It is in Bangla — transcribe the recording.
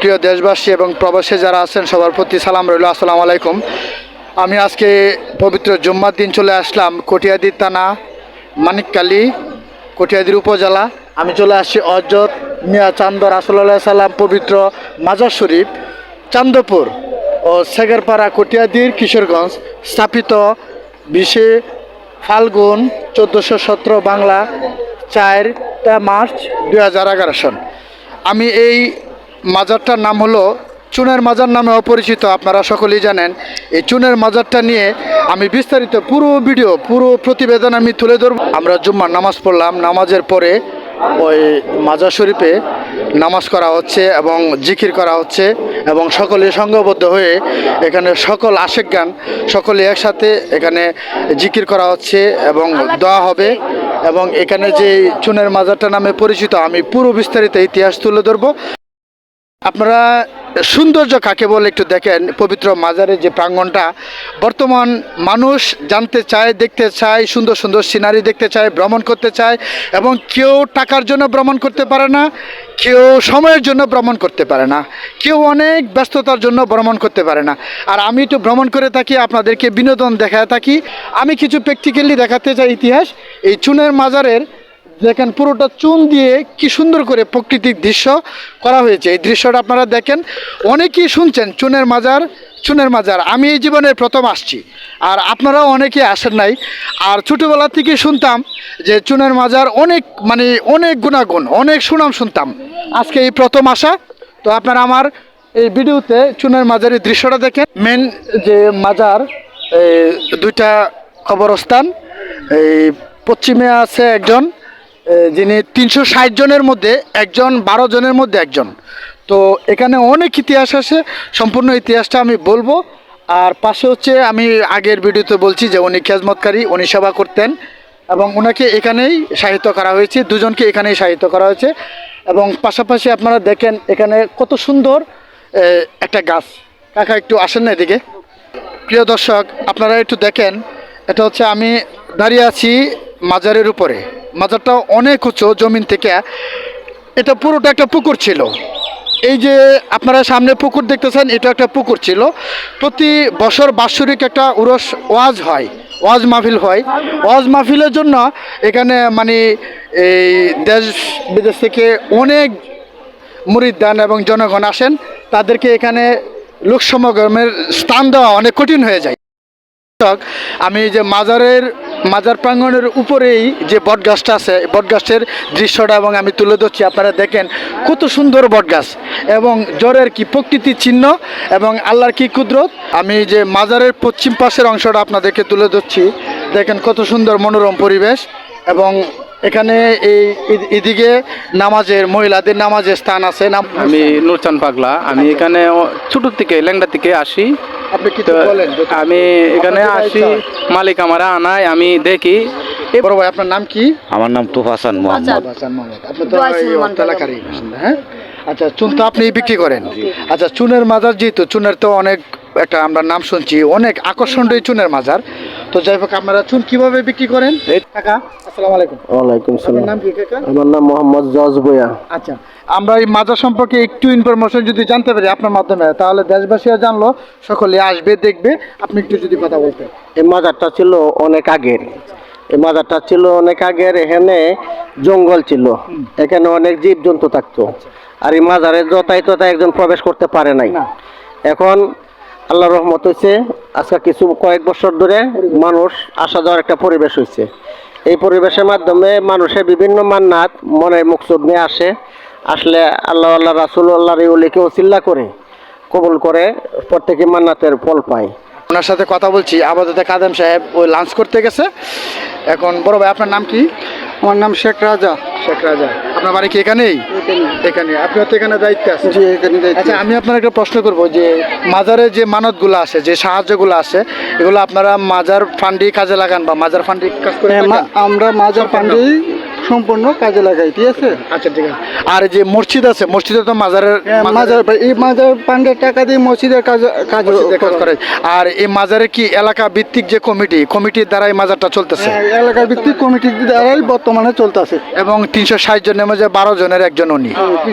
প্রিয় দেশবাসী এবং প্রবাসে যারা আছেন, সবার প্রতি সালাম রইল। আসসালামু আলাইকুম। আমি আজকে পবিত্র জুম্মার দিন চলে আসলাম কটিয়াদি থানা, মানিককালী, কটিয়াদির উপজেলা। আমি চলে আসছি অজত মিয়া চান্দর আসল্লাহ সাল্লাম পবিত্র মাজার শরীফ, চান্দপুর ও সেগেরপাড়া কটিয়াদির কিশোরগঞ্জ স্থাপিত বিশে ফাল্গুন চোদ্দোশো সতেরো বাংলা চারটা মার্চ দুই হাজার এগারো সন আমি এই মাজারটার নাম হলো চুনের মাজার নামে অপরিচিত, আপনারা সকলেই জানেন। এই চুনের মাজারটা নিয়ে আমি বিস্তারিত পুরো ভিডিও, পুরো প্রতিবেদন আমি তুলে ধরব। আমরা জুম্মার নামাজ পড়লাম, নামাজের পরে ওই মাজার শরীফে নামাজ করা হচ্ছে এবং জিকির করা হচ্ছে এবং সকলে সংঘবদ্ধ হয়ে এখানে সকল আশেক গান সকলে একসাথে এখানে জিকির করা হচ্ছে এবং দেওয়া হবে এবং এখানে যে চুনের মাজারটা নামে পরিচিত, আমি পুরো বিস্তারিত ইতিহাস তুলে ধরবো। আপনারা সৌন্দর্য কাকে বলে একটু দেখেন, পবিত্র মাজারের যে প্রাঙ্গণটা বর্তমান মানুষ জানতে চায়, দেখতে চায়, সুন্দর সুন্দর সিনারি দেখতে চায়, ভ্রমণ করতে চায়, এবং কেউ টাকার জন্য ভ্রমণ করতে পারে না, কেউ সময়ের জন্য ভ্রমণ করতে পারে না, কেউ অনেক ব্যস্ততার জন্য ভ্রমণ করতে পারে না। আর আমি একটু ভ্রমণ করে থাকি, আপনাদেরকে বিনোদন দেখায় থাকি। আমি কিছু প্র্যাকটিক্যালি দেখাতে চাই ইতিহাস, এই চুনের মাজারের দেখেন পুরোটা চুন দিয়ে কি সুন্দর করে প্রাকৃতিক দৃশ্য করা হয়েছে। এই দৃশ্যটা আপনারা দেখেন, অনেকেই শুনছেন চুনের মাজার চুনের মাজার। আমি এই জীবনে প্রথম আসছি, আর আপনারাও অনেকে আসেন নাই। আর ছোটোবেলা থেকে শুনতাম যে চুনের মাজার অনেক মানে অনেক গুণাগুণ, অনেক সুনাম শুনতাম। আজকে এই প্রথম আসা, তো আপনারা আমার এই ভিডিওতে চুনের মাজারের দৃশ্যটা দেখেন। মেন যে মাজার দুইটা কবরস্থান, এই পশ্চিমে আছে একজন যিনি তিনশো ষাট জনের মধ্যে একজন, বারো জনের মধ্যে একজন। তো এখানে অনেক ইতিহাস আছে, সম্পূর্ণ ইতিহাসটা আমি বলব। আর পাশে হচ্ছে আমি আগের ভিডিওতে বলছি যে উনি খেজমতকারী, উনি সেবা করতেন। এবং ওনাকে এখানেই সাহিত্য করা হয়েছে, দুজনকে এখানেই সাহিত্য করা হয়েছে। এবং পাশাপাশি আপনারা দেখেন এখানে কত সুন্দর একটা গাছ। কাকা, একটু আসেন না এদিকে। প্রিয় দর্শক, আপনারা একটু দেখেন, এটা হচ্ছে আমি দাঁড়িয়ে আছি মাজারের উপরে। মাজারটা অনেক উঁচু জমিন থেকে। এটা পুরোটা একটা পুকুর ছিল। এই যে আপনারা সামনে পুকুর দেখতেছেন, এটা একটা পুকুর ছিল। প্রতি বছর বাৎসরিক একটা উরস ওয়াজ হয়, ওয়াজ মাহফিল হয়। ওয়াজ মাহফিলের জন্য এখানে মানে এই দেশ বিদেশ থেকে অনেক মুরিদান এবং জনগণ আসেন। তাদেরকে এখানে লোক সমাগমের স্থান দেওয়া অনেক কঠিন হয়ে যায়। আমি যে মাজারের মাজার প্রাঙ্গণের উপরেই যে বটগাছটা আছে বটগাছের দৃশ্যটা এবং আমি তুলে ধরছি, আপনারা দেখেন কত সুন্দর বটগাছ এবং জ্বরের কি প্রকৃতি চিহ্ন এবং আল্লাহর কি কুদরত। আমি যে মাজারের পশ্চিম পাশের অংশটা আপনাদেরকে তুলে ধরছি, দেখেন কত সুন্দর মনোরম পরিবেশ এবং এখানে এই এদিকে নামাজের মহিলাদের নামাজের স্থান আছে। নাম আমি নুরচান পাগলা। আমি এখানে ছোট থেকে ল্যাংড়া থেকে আসি। আমি এখানে আসি মালিক আমার আনায় আমি দেখি। বড় ভাই আপনার নাম কি? আমার নাম তুফাসান মোহাম্মদ। বাচান মাহমুদ। আপনি তো এই অর্থ এলাকারই বাসিন্দা, হ্যাঁ? আচ্ছা চুন তো আপনি বিক্রি করেন। আচ্ছা চুনের মাজার যেহেতু চুনের তো অনেক একটা আমরা নাম শুনছি অনেক আকর্ষণীয় চুনের মাজার। তো যাই হোক আপনারা চুন কীভাবে বিক্রি করেন? কাকা আসসালামু আলাইকুম। ওয়ালাইকুম সালাম। নাম কি কাকা? আমার নাম মোহাম্মদ জজ বয়া আচ্ছা আমরা এই মাজার সম্পর্কে একটু ইনফরমেশন যদি জানতে পারি আপনার মাধ্যমে তাহলে দেশবাসীরা জানলো সকলে আসবে দেখবে আপনি একটু যদি কথা বলতেন। এই মাজারটা ছিল অনেক আগের। এই মাজারটা ছিল অনেক আগের এখানে জঙ্গল ছিল। এখানে অনেক জীব জন্তু থাকতো আর এই মাজারে যতাই তথায় একজন প্রবেশ করতে পারে নাই। এখন আল্লাহ রহমত হয়েছে আজকে কিছু কয়েক বছর ধরে মানুষ আসা যাওয়ার একটা পরিবেশ হয়েছে। এই পরিবেশের মাধ্যমে মানুষের বিভিন্ন মান্নাত মনের মুকসুদ নিয়ে আসে। আসলে আল্লাহ আল্লাহ রাসুল আল্লাহর এই অলিকে ওসিল্লা করে কবুল করে প্রত্যেকে মান্নাতের ফল পায়। ওনার সাথে কথা বলছি আপাতত কাদেম সাহেব ওই লাঞ্চ করতে গেছে। এখন বড় ভাই আপনার নাম কি? আমার নাম শেখ রাজা। শেখ রাজা। আপনার বাড়ি কি এখানেই? এখানে আপনার তো এখানে দায়িত্ব আছে জি এখানে আচ্ছা আমি আপনার একটা প্রশ্ন করব যে মাজারে যে মানতগুলো আসে যে সাহায্যগুলো আসে এগুলো আপনারা মাজার ফান্ডি কাজে লাগান বা মাজার ফান্ডি কাজ করে থাকেন? আমরা মাজার পান্ডি সম্পূর্ণ কাজে লাগাই ঠিক আছে? আচ্ছা ঠিক আছে। আর যে মসজিদ আছে মসজিদে তো মাজারের মাজার এই মাজার পান্ডের টাকা দিয়ে মসজিদের কাজ কাজ করে আর এই মাজারে কি এলাকা ভিত্তিক যে কমিটি কমিটির দ্বারাই মাজারটা চলতেছে? এলাকা ভিত্তিক কমিটির দ্বারাই বর্তমানে চলতেছে। এবং তিনশো ষাট জনের মধ্যে বারো জনের একজন উনি।